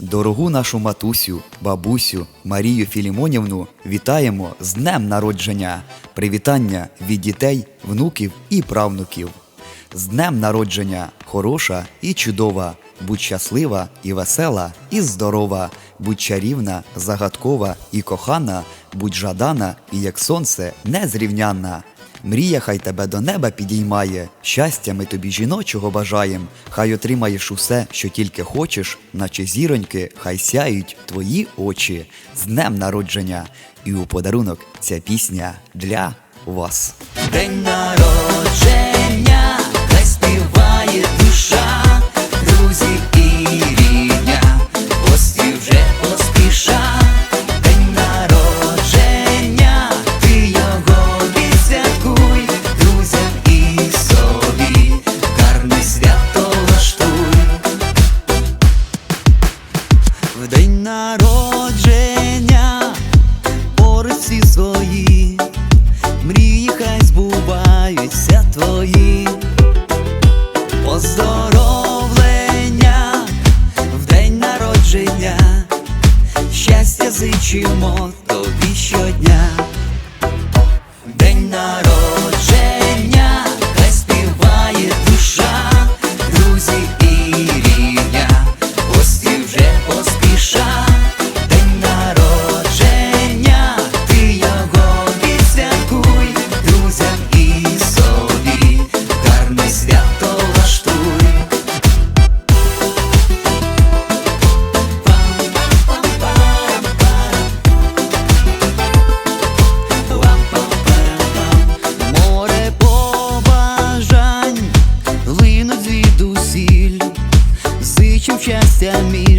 Дорогу нашу матусю, бабусю Марію Філімонівну вітаємо з днем народження, привітання від дітей, внуків і правнуків. З днем народження! Хороша і чудова, будь щаслива і весела, і здорова, будь чарівна, загадкова і кохана, будь жадана і як сонце незрівнянна. Мрія хай тебе до неба підіймає, щастя ми тобі жіночого бажаєм, хай отримаєш усе, що тільки хочеш, наче зіроньки, хай сяють твої очі з днем народження. І у подарунок ця пісня для вас. День народження, твої поздоровлення в день народження, щастя зичимо тобі щодня. День народження,